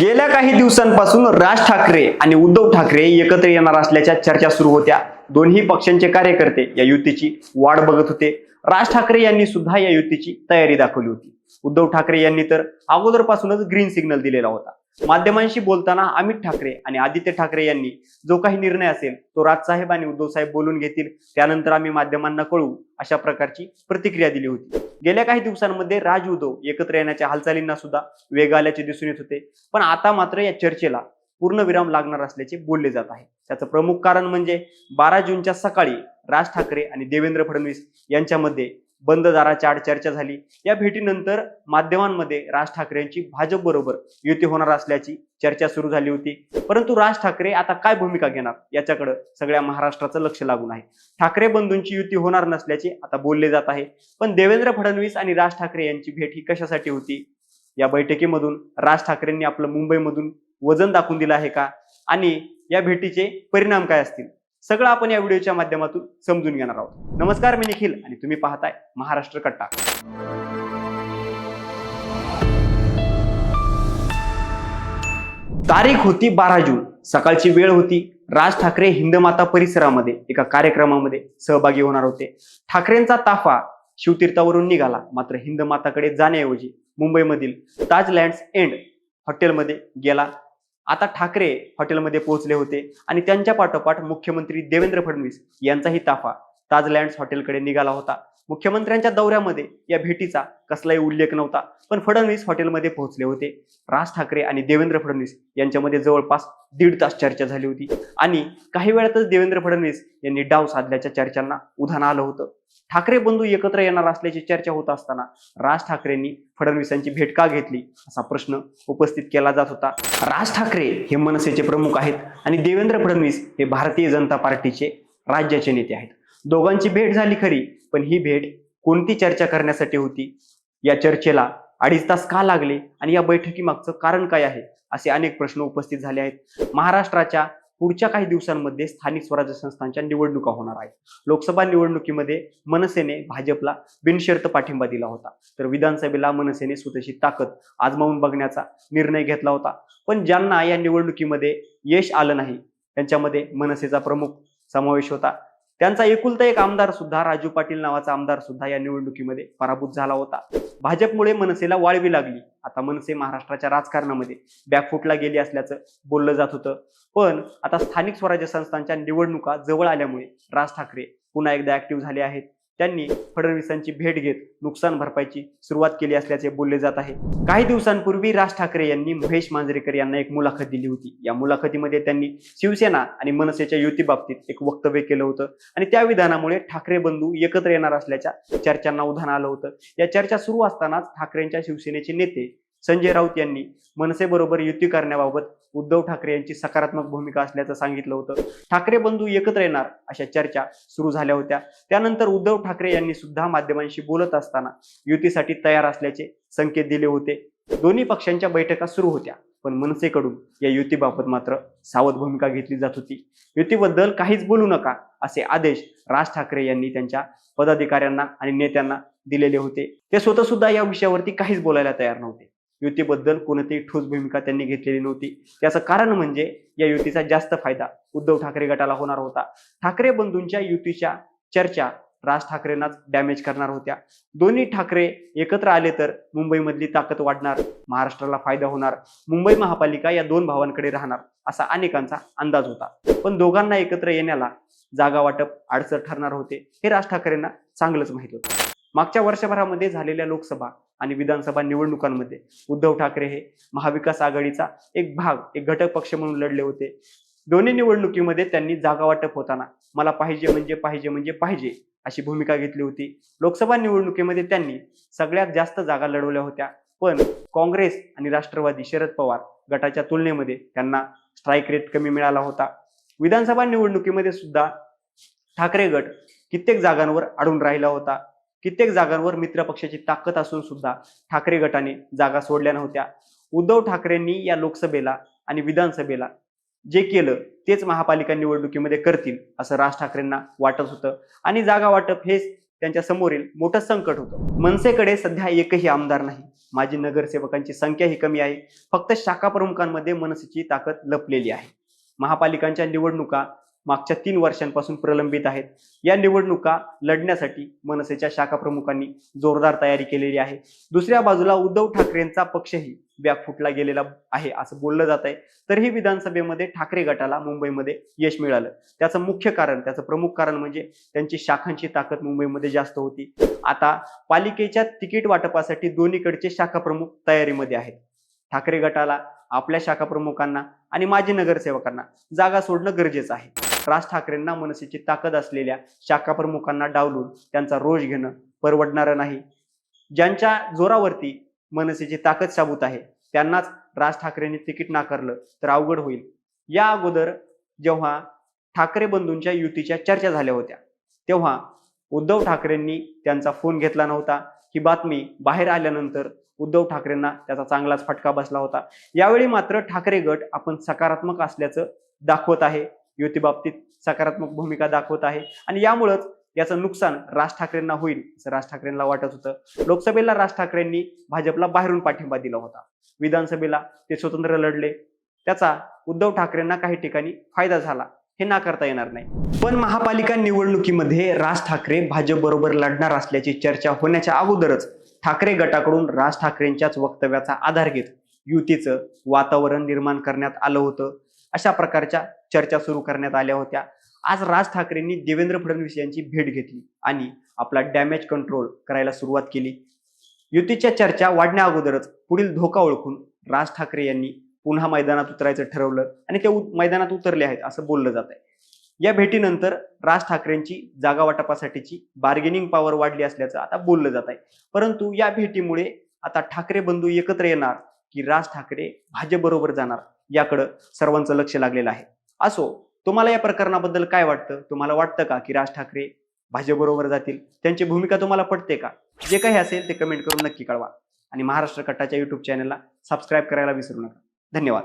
गेल्या काही दिवसांपासून राज ठाकरे आणि उद्धव ठाकरे एकत्र येणार असल्याच्या चर्चा सुरू होत्या. दोन्ही पक्षांचे कार्यकर्ते या युतीची वाट बघत होते. राज ठाकरे यांनी सुद्धा या युतीची तयारी दाखवली होती. उद्धव ठाकरे यांनी तर अगोदरपासूनच ग्रीन सिग्नल दिलेला होता. माध्यमांशी बोलताना अमित ठाकरे आणि आदित्य ठाकरे यांनी जो काही निर्णय असेल तो राजसाहेब आणि उद्धव साहेब बोलून घेतील. त्यानंतर आम्ही माध्यमांना कळू अशा प्रकारची प्रतिक्रिया दिली होती. गेल्या काही दिवसांमध्ये राज उद्धव एकत्र येण्याच्या हालचालींना सुद्धा वेग आल्याचे दिसून येत होते. पण आता मात्र या चर्चेला पूर्णविराम लागणार असल्याचे बोलले जात आहे. त्याचं प्रमुख कारण म्हणजे बारा जूनच्या सकाळी राज ठाकरे आणि देवेंद्र फडणवीस यांच्यामध्ये बंद दाराच्या आड चर्चा झाली. या भेटीनंतर माध्यमांमध्ये राज ठाकरे यांची भाजप बरोबर युती होणार असल्याची चर्चा सुरू झाली होती. परंतु राज ठाकरे आता काय भूमिका घेणार याच्याकडे सगळ्या महाराष्ट्राचं लक्ष लागून आहे. ठाकरे बंधूंची युती होणार नसल्याचे आता बोलले जात आहे. पण देवेंद्र फडणवीस आणि राज ठाकरे यांची भेट ही कशासाठी होती? या बैठकीमधून राज ठाकरेंनी आपलं मुंबईमधून वजन दाखवून दिलं आहे का? आणि या भेटीचे परिणाम काय असतील? सगळं आपण या व्हिडिओच्या माध्यमातून समजून घेणार आहोत. नमस्कार मी निखिल आणि तुम्ही पाहताय महाराष्ट्र कट्टा. तारीख होती बारा जून. सकाळची वेळ होती. राज ठाकरे हिंदमाता परिसरामध्ये एका कार्यक्रमामध्ये सहभागी होणार होते. ठाकरेंचा ताफा शिवतीर्थावरून निघाला. मात्र हिंदमाताकडे जाण्याऐवजी मुंबईमधील ताज लँड्स एंड हॉटेलमध्ये गेला. आता ठाकरे हॉटेलमध्ये पोहोचले होते आणि त्यांच्या पाठोपाठ मुख्यमंत्री देवेंद्र फडणवीस यांचाही ताफा ताज लँड्स हॉटेलकडे निघाला होता. मुख्यमंत्र्यांच्या दौऱ्यामध्ये या भेटीचा कसलाही उल्लेख नव्हता पण फडणवीस हॉटेलमध्ये पोहोचले होते. राज ठाकरे आणि देवेंद्र फडणवीस यांच्यामध्ये जवळपास दीड तास चर्चा झाली होती. आणि काही वेळातच देवेंद्र फडणवीस यांनी डाव साधल्याच्या चर्चांना उधाण आलं होतं. ठाकरे बंधू एकत्र येणार असल्याची चर्चा होत असताना राज ठाकरेंनी फडणवीसांची भेट का घेतली असा प्रश्न उपस्थित केला जात होता. राज ठाकरे हे मनसेचे प्रमुख आहेत आणि देवेंद्र फडणवीस हे भारतीय जनता पार्टीचे राज्याचे नेते आहेत. दोघांची भेट झाली खरी पण ही भेट कोणती चर्चा करण्यासाठी होती? या चर्चेला अडीच तास का लागले आणि या बैठकीमागचं कारण काय आहे? असे अनेक प्रश्न उपस्थित झाले आहेत. महाराष्ट्राच्या पुढच्या काही दिवसांमध्ये स्थानिक स्वराज्य संस्थांच्या निवडणुका होणार आहेत. लोकसभा निवडणुकीमध्ये मनसेने भाजपला बिनशर्त पाठिंबा दिला होता. तर विधानसभेला मनसेने स्वतःची ताकद आजमावून बघण्याचा निर्णय घेतला होता. पण ज्यांना या निवडणुकीमध्ये यश आलं नाही त्यांच्यामध्ये मनसेचा प्रमुख समावेश होता. त्यांचा एकुलता एक आमदार सुद्धा राजू पाटील नावाचा आमदार सुद्धा या निवडणुकीमध्ये पराभूत झाला होता. भाजपमुळे मनसेला वाळवी लागली. आता मनसे महाराष्ट्राच्या राजकारणामध्ये बॅकफुटला गेली असल्याचं बोललं जात होतं. पण आता स्थानिक स्वराज्य संस्थांच्या निवडणुका जवळ आल्यामुळे राज ठाकरे पुन्हा एकदा ऍक्टिव्ह झाले आहेत. त्यांनी फडणवीसांची भेट घेत नुकसान भरपाईची सुरुवात केली असल्याचे बोलले जात आहे. काही दिवसांपूर्वी राज ठाकरे यांनी महेश मांजरेकर यांना एक मुलाखत दिली होती. या मुलाखतीमध्ये त्यांनी शिवसेना आणि मनसेच्या युती बाबतीत एक वक्तव्य केलं होतं आणि त्या विधानामुळे ठाकरे बंधू एकत्र येणार असल्याच्या चर्चांना उधाण आलं होतं. या चर्चा सुरू असतानाच ठाकरेंच्या शिवसेनेचे नेते संजय राऊत यांनी मनसेबरोबर युती करण्याबाबत उद्धव ठाकरे यांची सकारात्मक भूमिका असल्याचं सांगितलं होतं. ठाकरे बंधू एकत्र येणार अशा चर्चा सुरू झाल्या होत्या. त्यानंतर उद्धव ठाकरे यांनी सुद्धा माध्यमांशी बोलत असताना युतीसाठी तयार असल्याचे संकेत दिले होते. दोन्ही पक्षांच्या बैठका सुरू होत्या पण मनसेकडून या युतीबाबत मात्र सावध भूमिका घेतली जात होती. युतीबद्दल काहीच बोलू नका असे आदेश राज ठाकरे यांनी त्यांच्या पदाधिकाऱ्यांना आणि नेत्यांना दिलेले होते. ते स्वतः सुद्धा या विषयावरती काहीच बोलायला तयार नव्हते. युतीबद्दल कोणतीही ठोस भूमिका त्यांनी घेतलेली नव्हती. त्याचं कारण म्हणजे या युतीचा जास्त फायदा उद्धव ठाकरे गटाला होणार होता. ठाकरे बंधूंच्या युतीच्या चर्चा राज ठाकरेंनाच डॅमेज करणार होत्या. दोन्ही ठाकरे एकत्र आले तर मुंबईमधली ताकद वाढणार महाराष्ट्राला फायदा होणार मुंबई महापालिका या दोन भावांकडे राहणार असा अनेकांचा अंदाज होता. पण दोघांना एकत्र येण्याला जागा वाटप अडचण ठरणार होते हे राज ठाकरेंना चांगलंच माहीत होतं. मागच्या वर्षभरामध्ये झालेल्या लोकसभा आणि विधानसभा निवडणुकांमध्ये उद्धव ठाकरे हे महाविकास आघाडीचा एक भाग एक घटक पक्ष म्हणून लढले होते. दोन्ही निवडणुकीमध्ये त्यांनी जागा वाटप होताना मला पाहिजे म्हणजे पाहिजे म्हणजे पाहिजे अशी भूमिका घेतली होती. लोकसभा निवडणुकीमध्ये त्यांनी सगळ्यात जास्त जागा लढवल्या होत्या. पण काँग्रेस आणि राष्ट्रवादी शरद पवार गटाच्या तुलनेमध्ये त्यांना स्ट्राईक रेट कमी मिळाला होता. विधानसभा निवडणुकीमध्ये सुद्धा ठाकरे गट कित्येक जागांवर अडून राहिला होता. कित्येक जागांवर मित्र पक्षाची ताकद असून सुद्धा ठाकरे गटाने जागा सोडल्या नव्हत्या. उद्धव ठाकरेंनी या लोकसभेला आणि विधानसभेला जे केलं तेच महापालिका निवडणुकीमध्ये करतील असं राज ठाकरेंना वाटत होतं. आणि जागा वाटप हेच त्यांच्या समोरील मोठं संकट होतं. मनसेकडे सध्या एकही आमदार नाही. माजी नगरसेवकांची संख्याही कमी आहे. फक्त शाखा प्रमुखांमध्ये मनसेची ताकद लपलेली आहे. महापालिकांच्या निवडणुका मागच्या तीन वर्षांपासून प्रलंबित आहेत. या निवडणुका लढण्यासाठी मनसेच्या शाखा प्रमुखांनी जोरदार तयारी केलेली आहे. दुसऱ्या बाजूला उद्धव ठाकरेंचा पक्षही बॅकफुटला गेलेला आहे असं बोललं जात आहे. तरीही विधानसभेमध्ये ठाकरे गटाला मुंबईमध्ये यश मिळालं. त्याचं मुख्य कारण त्याचं प्रमुख कारण म्हणजे त्यांची शाखांची ताकद मुंबईमध्ये जास्त होती. आता पालिकेच्या तिकीट वाटपासाठी दोन्हीकडचे शाखा प्रमुख तयारीमध्ये आहेत. ठाकरे गटाला आपल्या शाखा प्रमुखांना आणि माजी नगरसेवकांना जागा सोडणं गरजेचं आहे. राज ठाकरेंना मनसेची ताकद असलेल्या शाखा प्रमुखांना डावलून त्यांचा रोष घेणं परवडणारं नाही. ज्यांच्या जोरावरती मनसेची ताकद साबूत आहे त्यांनाच राज ठाकरेंनी तिकीट नाकारलं तर अवघड होईल. या अगोदर जेव्हा ठाकरे बंधूंच्या युतीच्या चर्चा झाल्या होत्या तेव्हा उद्धव ठाकरेंनी त्यांचा फोन घेतला नव्हता. ही बातमी बाहेर आल्यानंतर उद्धव ठाकरेंना त्याचा चांगलाच फटका बसला होता. यावेळी मात्र ठाकरे गट आपण सकारात्मक असल्याचं दाखवत आहे. युती बाबतीत सकारात्मक भूमिका दाखवत आहे. आणि यामुळंच याचं नुकसान राज ठाकरेंना होईल असं राज ठाकरेंना वाटत होतं. लोकसभेला राज ठाकरेंनी भाजपला बाहेरून पाठिंबा दिला होता. विधानसभेला ते स्वतंत्र लढले. त्याचा उद्धव ठाकरेंना काही ठिकाणी फायदा झाला हे नाकारता येणार नाही. पण महापालिका निवडणुकीमध्ये राज ठाकरे भाजप बरोबर लढणार असल्याची चर्चा होण्याच्या अगोदरच ठाकरे गटाकडून राज ठाकरेंच्याच वक्तव्याचा आधार घेत युतीचं वातावरण निर्माण करण्यात आलं होतं. अशा प्रकारच्या चर्चा सुरू करण्यात आल्या होत्या. आज राज ठाकरेंनी देवेंद्र फडणवीस यांची भेट घेतली आणि आपला डॅमेज कंट्रोल करायला सुरुवात केली. युतीच्या चर्चा वाढण्या अगोदरच पुढील धोका ओळखून राज ठाकरे यांनी पुन्हा मैदानात उतरायचं ठरवलं आणि ते मैदानात उतरले आहेत असं बोललं जात आहे या भेटीनंतर राज ठाकरेंची जागा वाटपासाठीची बार्गेनिंग पॉवर वाढली असल्याचं आता बोललं जात आहे परंतु या भेटीमुळे आता ठाकरे बंधू एकत्र येणार की राज ठाकरे भाजप बरोबर जाणार? याकडं सर्वांचं लक्ष लागलेलं आहे. असो तुम्हाला या प्रकरणाबद्दल काय वाटतं? तुम्हाला वाटतं का की राज ठाकरे भाजपबरोबर जातील? त्यांची भूमिका तुम्हाला पटते का? जे काही असेल ते कमेंट करून नक्की कळवा. आणि महाराष्ट्र कट्टाच्या युट्यूब चॅनलला सबस्क्राईब करायला विसरू नका. धन्यवाद.